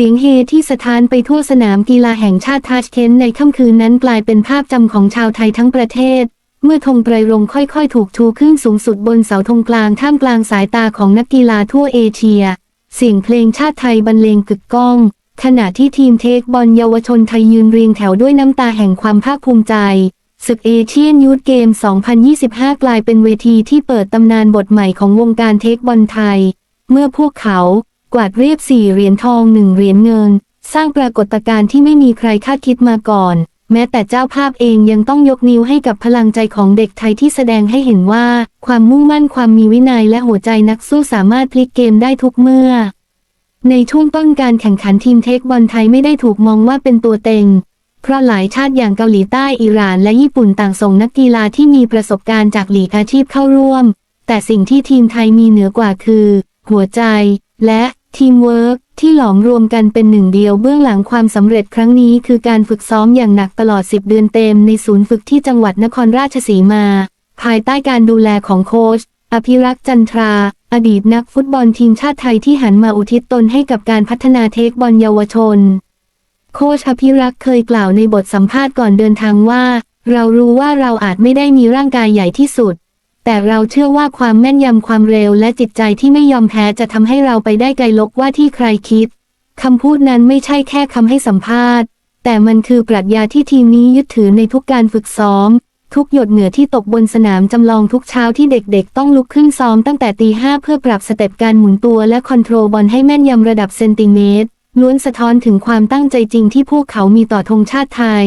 สียงเฮที่สะท้านไปทั่วสนามกีฬาแห่งชาติทาชเคนในค่ำคืนนั้นกลายเป็นภาพจำของชาวไทยทั้งประเทศ เมื่อธงไตรรงค์ค่อยๆ ถูกชูขึ้นสูงสุดบนเสาธงกลางท่ามกลางสายตาของนักกีฬาทั่วเอเชีย เสียงเพลงชาติไทยบรรเลงกึกก้อง ขณะที่ทีมเทคบอลเยาวชนไทยยืนเรียงแถวด้วยน้ำตาแห่งความภาคภูมิใจศึกเอเชียนยูทเกม 2025 กลายเป็นเวทีที่เปิดตำนานบทใหม่ของวงการเทคบอลไทย เมื่อพวกเขา กวาดเรียบสี่เหรียญทองหนึ่งเหรียญเงิน สร้างปรากฏการณ์ที่ไม่มีใครคาดคิดมาก่อน แม้แต่เจ้าภาพเองยังต้องยกนิ้วให้กับพลังใจของเด็กไทยที่แสดงให้เห็นว่า ความมุ่งมั่นความมีวินัยและหัวใจนักสู้สามารถพลิกเกมได้ทุกเมื่อ ในช่วงต้นการแข่งขันทีมเทคบอลไทยไม่ได้ถูกมองว่าเป็นตัวเต็งเพราะหลายชาติอย่างเกาหลีใต้อิหร่านและญี่ปุ่นต่างส่งนักกีฬาที่มีประสบการณ์จากหลีกอาชีพเข้าร่วม แต่สิ่งที่ทีมไทยมีเหนือกว่าคือ หัวใจ และ ทีมเวิร์กที่หลอมรวมกันเป็นหนึ่งเดียวเบื้องหลังความสำเร็จครั้งนี้คือการฝึกซ้อมอย่างหนักตลอด 10 เดือนเต็มในศูนย์ฝึกที่จังหวัดนครราชสีมา ภายใต้การดูแลของโค้ชอภิรักษ์จันทรา อดีตนักฟุตบอลทีมชาติไทยที่หันมาอุทิศตนให้กับการพัฒนาเทคบอลเยาวชน โค้ชอภิรักษ์เคยกล่าวในบทสัมภาษณ์ก่อนเดินทางว่า เรารู้ว่าเราอาจไม่ได้มีร่างกายใหญ่ที่สุด แต่เราเชื่อว่าความแม่นยำความเร็วและจิตใจที่ไม่ยอมแพ้จะทำให้เราไปได้ไกลลกว่าที่ใครคิดคำพูดนั้นไม่ใช่แค่คำให้สัมภาษณ์ แต่มันคือปรัชญาที่ทีมนี้ยึดถือในทุกการฝึกซ้อม ทุกหยดเหงื่อที่ตกบนสนามจำลองทุกเช้าที่เด็กๆ ต้องลุกขึ้นซ้อมตั้งแต่ตีห้าเพื่อปรับสเต็ปการหมุนตัวและคอนโทรลบอลให้แม่นยำระดับเซนติเมตรล้วนสะท้อนถึงความตั้งใจจริงที่พวกเขามีต่อธงชาติไทย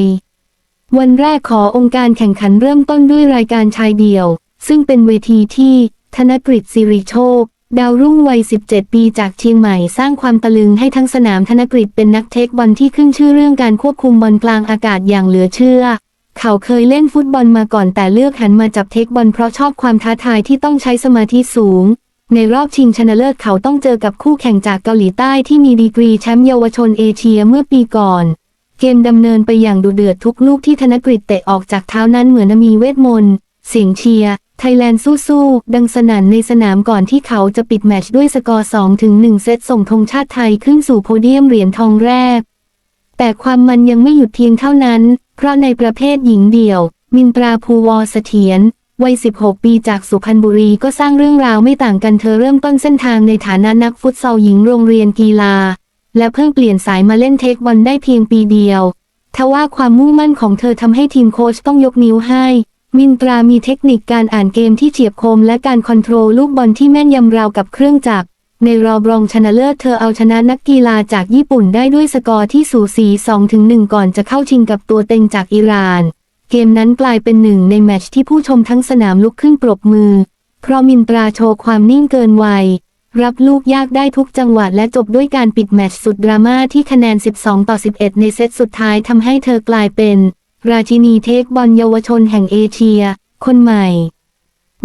วันแรกขอองค์การแข่งขันเริ่มต้นด้วยรายการชายเดี่ยว ซึ่งเป็นเวทีที่ธนกฤษสิริโชค ดาวรุ่งวัย 17 ปีจากเชียงใหม่สร้างความตะลึงให้ทั้งสนามธนกฤษเป็นนักเทคบอลที่ขึ้นชื่อเรื่องการควบคุมบอลกลางอากาศอย่างเหลือเชื่อ เขาเคยเล่นฟุตบอลมาก่อนแต่เลือกหันมาจับเทคบอลเพราะชอบความท้าทายที่ต้องใช้สมาธิสูง ในรอบชิงชนะเลิศเขาต้องเจอกับคู่แข่งจากเกาหลีใต้ที่มีดีกรีแชมป์เยาวชนเอเชียเมื่อปีก่อนเกมดำเนินไปอย่างดุเดือดทุกลูกที่ธนกฤษเตะออกจากเท้านั้นเหมือนมีเวทมนต์เสียงเชียร์ ไทยแลนด์สู้ๆ ดังสนั่นในสนามก่อนที่เขาจะปิดแมตช์ด้วยสกอร์2-1เซตส่งธงชาติไทยขึ้นสู่โพเดียมเหรียญทองแรก แต่ความมันยังไม่หยุดเพียงเท่านั้น เพราะในประเภทหญิงเดี่ยว มินตราภูวอเสถียรวัย 16 ปีจากสุพรรณบุรีก็สร้างเรื่องราวไม่ต่างกันเธอเริ่มต้นเส้นทางในฐานะนักฟุตซอลหญิงโรงเรียนกีฬา และเพิ่งเปลี่ยนสายมาเล่นเทคบอลได้เพียงปีเดียวทว่าความมุ่งมั่นของเธอทำให้ทีมโค้ชต้องยกนิ้วให้ มินตรามีเทคนิคการอ่านเกมที่เฉียบคมและการคอนโทรลลูกบอลที่แม่นยำราวกับเครื่องจักร ในรอบรองชนะเลิศเธอเอาชนะนักกีฬาจากญี่ปุ่นได้ด้วยสกอร์ที่สูสี 2-1 ก่อนจะเข้าชิงกับตัวเต็งจากอิหร่าน เกมนั้นกลายเป็นหนึ่งในแมตช์ที่ผู้ชมทั้งสนามลุกขึ้นปรบมือ เพราะมินตราโชว์ความนิ่งเกินวัย รับลูกยากได้ทุกจังหวะและจบด้วยการปิดแมตช์สุดดราม่าที่คะแนน 12 ต่อ 11 ในเซตสุดท้ายทำให้เธอกลายเป็น ราชินีเทคบอลเยาวชนแห่งเอเชีย คนใหม่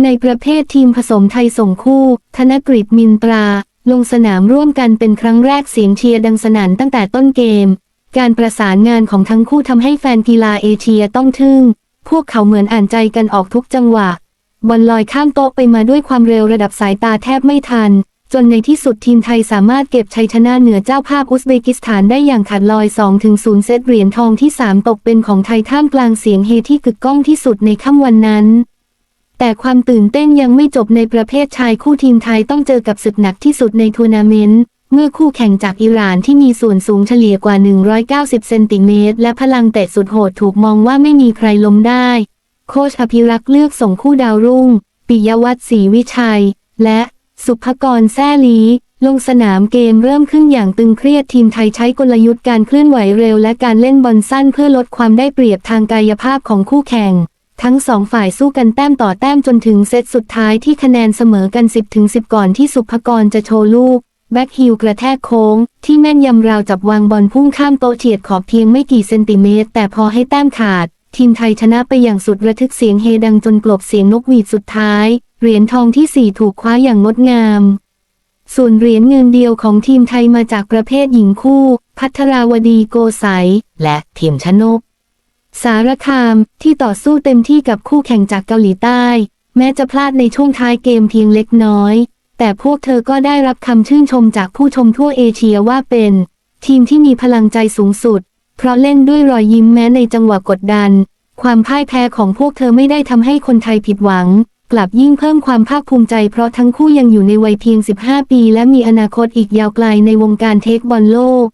ในประเภททีมผสมไทยส่งคู่ ธนกฤษมินตรา ลงสนามร่วมกันเป็นครั้งแรกเสียงเชียร์ดังสนั่นตั้งแต่ต้นเกม การประสานงานของทั้งคู่ทำให้แฟนกีฬาเอเชียต้องทึ่ง พวกเขาเหมือนอ่านใจกันออกทุกจังหวะบอลลอยข้ามโต๊ะไปมาด้วยความเร็วระดับสายตาแทบไม่ทัน จนในที่สุดทีมไทยสามารถเก็บชัยชนะเหนือเจ้าภาพอุซเบกิสถานได้อย่างขาดลอย 2-0 เซตเหรียญทองที่ 3 ตกเป็นของไทยท่ามกลางเสียงเฮที่กึกก้องที่สุดในค่ำวันนั้น แต่ความตื่นเต้นยังไม่จบในประเภทชายคู่ทีมไทยต้องเจอกับศึกหนักที่สุดในทัวร์นาเมนต์เมื่อคู่แข่งจากอิหร่านที่มีส่วนสูงเฉลี่ยกว่า 190 เซนติเมตรและพลังเตะสุดโหดถูกมองว่าไม่มีใครล้มได้ โค้ชอภิรักษ์เลือกส่งคู่ดาวรุ่ง ปิยวัฒน์ศรีวิชัย และ สุภกรแซ่ลีลงสนามเกมเริ่มขึ้นอย่างตึงเครียดทีมไทยใช้กลยุทธ์การเคลื่อนไหวเร็วและการเล่นบอลสั้นเพื่อลดความได้เปรียบทางกายภาพของคู่แข่ง ทั้งสองฝ่ายสู้กันแต้มต่อแต้มจนถึงเซตสุดท้ายที่คะแนนเสมอกัน 10ถึง10 ก่อนที่สุภกรจะโชว์ลูก แบ็คฮิลกระแทกโค้ง ที่แม่นยำราวจับวางบอลพุ่งข้ามโต๊ะเฉียดขอบเพียงไม่กี่เซนติเมตร แต่พอให้แต้มขาด ทีมไทยชนะไปอย่างสุดระทึกเสียงเฮดังจนกลบเสียงนกหวีดสุดท้าย เหรียญทองที่สี่ถูกคว้าอย่างงดงาม ส่วนเหรียญเงินเดียวของทีมไทยมาจากประเภทหญิงคู่ พัทราวดีโกไสยและทีมชนก สารคามที่ต่อสู้เต็มที่กับคู่แข่งจากเกาหลีใต้ แม้จะพลาดในช่วงท้ายเกมเพียงเล็กน้อย แต่พวกเธอก็ได้รับคำชื่นชมจากผู้ชมทั่วเอเชียว่าเป็น ทีมที่มีพลังใจสูงสุด เพราะเล่นด้วยรอยยิ้มแม้ในจังหวะกดดัน ความพ่ายแพ้ของพวกเธอไม่ได้ทำให้คนไทยผิดหวัง กลับยิ่งเพิ่มความภาคภูมิใจเพราะทั้งคู่ยังอยู่ในวัยเพียง 15 ปี และมีอนาคตอีกยาวไกลในวงการเทคบอลโลก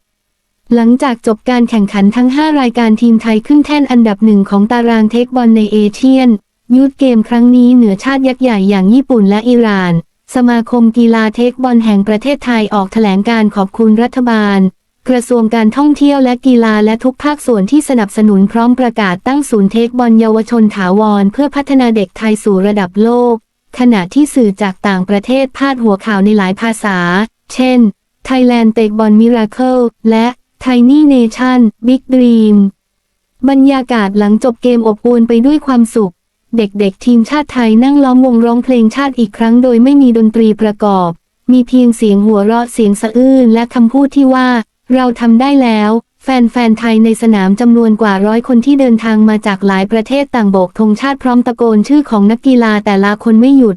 หลังจากจบการแข่งขันทั้ง 5 รายการทีมไทยขึ้นแท่นอันดับหนึ่งของตารางเทคบอลในเอเชียนยูทเกมครั้งนี้เหนือชาติยักษ์ใหญ่อย่างญี่ปุ่นและอิหร่าน สมาคมกีฬาเทคบอลแห่งประเทศไทยออกแถลงการขอบคุณรัฐบาล กระทรวงการท่องเที่ยวและกีฬาและทุกภาคส่วนที่สนับสนุนพร้อมประกาศตั้งศูนย์เทคบอลเยาวชนถาวร เพื่อพัฒนาเด็กไทยสู่ระดับโลก ขณะที่สื่อจากต่างประเทศพาดหัวข่าวในหลายภาษา เช่น Thailand เตกบอลมิราเคิลและ Tiny Nation Big Dream บรรยากาศหลังจบเกมอบอวลไปด้วยความสุข เด็กๆ ทีมชาติไทยนั่งล้อมวงร้องเพลงชาติอีกครั้งโดยไม่มีดนตรีประกอบ มีเพียงเสียงหัวเราะเสียงสะอื้นและคำพูดที่ว่า เราทำได้แล้ว แฟนๆไทยในสนามจำนวนกว่าร้อยคนที่เดินทางมาจากหลายประเทศต่างโบกธงชาติพร้อมตะโกนชื่อของนักกีฬาแต่ละคนไม่หยุด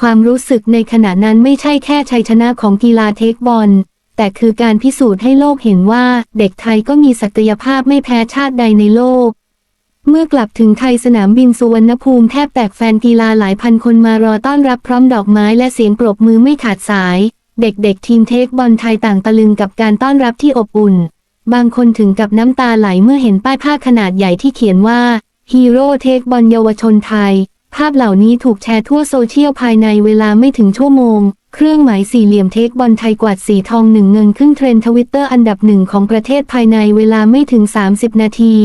ความรู้สึกในขณะนั้นไม่ใช่แค่ชัยชนะของกีฬาเทคบอล แต่คือการพิสูจน์ให้โลกเห็นว่าเด็กไทยก็มีศักยภาพไม่แพ้ชาติใดในโลกเมื่อกลับถึงไทยสนามบินสุวรรณภูมิแทบแตกแฟนกีฬาหลายพันคนมารอต้อนรับพร้อมดอกไม้และเสียงปรบมือไม่ขาดสาย เด็กๆ ทีมเทคบอลไทยต่างตะลึงกับการต้อนรับที่อบอุ่น บางคนถึงกับน้ำตาไหลเมื่อเห็นป้ายผ้าขนาดใหญ่ที่เขียนว่าฮีโร่เทคบอลเยาวชนไทย ภาพเหล่านี้ถูกแชร์ทั่วโซเชียลภายในเวลาไม่ถึงชั่วโมง เครื่องหมายสี่เหลี่ยมเทคบอลไทยกวาดสีทองหนึ่งเงินขึ้นเทรนด์ทวิตเตอร์อันดับหนึ่งของประเทศภายในเวลาไม่ถึง 30 นาที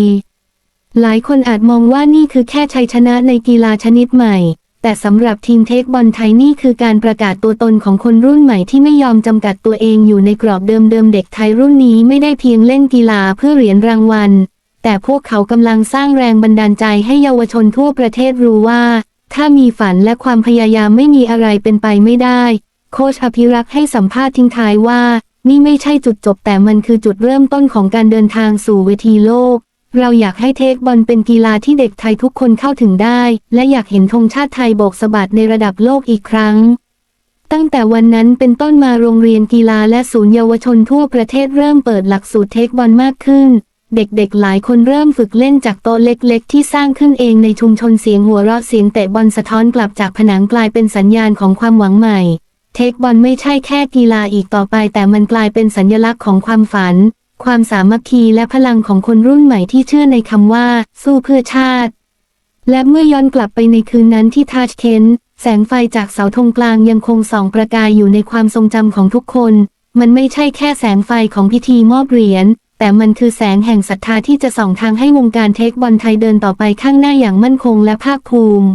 หลายคนอาจมองว่านี่คือแค่ชัยชนะในกีฬาชนิดใหม่ แต่สำหรับทีมเทคบอลไทยนี่คือการประกาศตัวตนของคนรุ่นใหม่ที่ไม่ยอมจำกัดตัวเองอยู่ในกรอบเดิมๆเด็กไทยรุ่นนี้ไม่ได้เพียงเล่นกีฬาเพื่อเหรียญรางวัล แต่พวกเขากำลังสร้างแรงบันดาลใจให้เยาวชนทั่วประเทศรู้ว่า ถ้ามีฝันและความพยายามไม่มีอะไรเป็นไปไม่ได้ โคชอภิรักษ์ให้สัมภาษณ์ทิ้งท้ายว่า นี่ไม่ใช่จุดจบแต่มันคือจุดเริ่มต้นของการเดินทางสู่เวทีโลก เราอยากให้เทคบอลเป็นกีฬาที่เด็กไทยทุกคนเข้าถึงได้ และอยากเห็นธงชาติไทยโบกสะบัดในระดับโลกอีกครั้ง ตั้งแต่วันนั้นเป็นต้นมาโรงเรียนกีฬาและศูนย์เยาวชนทั่วประเทศเริ่มเปิดหลักสูตรเทคบอลมากขึ้น เด็กๆหลายคนเริ่มฝึกเล่นจากโต๊ะเล็ก ๆ ที่สร้างขึ้นเองในชุมชนเสียงหัวเราะเสียงเตะบอลสะท้อนกลับจากผนังกลายเป็นสัญญาณของความหวังใหม่ เทคบอลไม่ใช่แค่กีฬาอีกต่อไป แต่มันกลายเป็นสัญลักษณ์ของความฝัน ความสามัคคีและพลังของคนรุ่นใหม่ที่เชื่อในคำว่า สู้เพื่อชาติ และเมื่อย้อนกลับไปในคืนนั้นที่ทาชเคนแสงไฟจากเสาธงกลางยังคงส่องประกายอยู่ในความทรงจำของทุกคน มันไม่ใช่แค่แสงไฟของพิธีมอบเหรียญแต่มันคือแสงแห่งศรัทธาที่จะส่องทางให้วงการเทคบอลไทยเดินต่อไปข้างหน้าอย่างมั่นคงและภาคภูมิ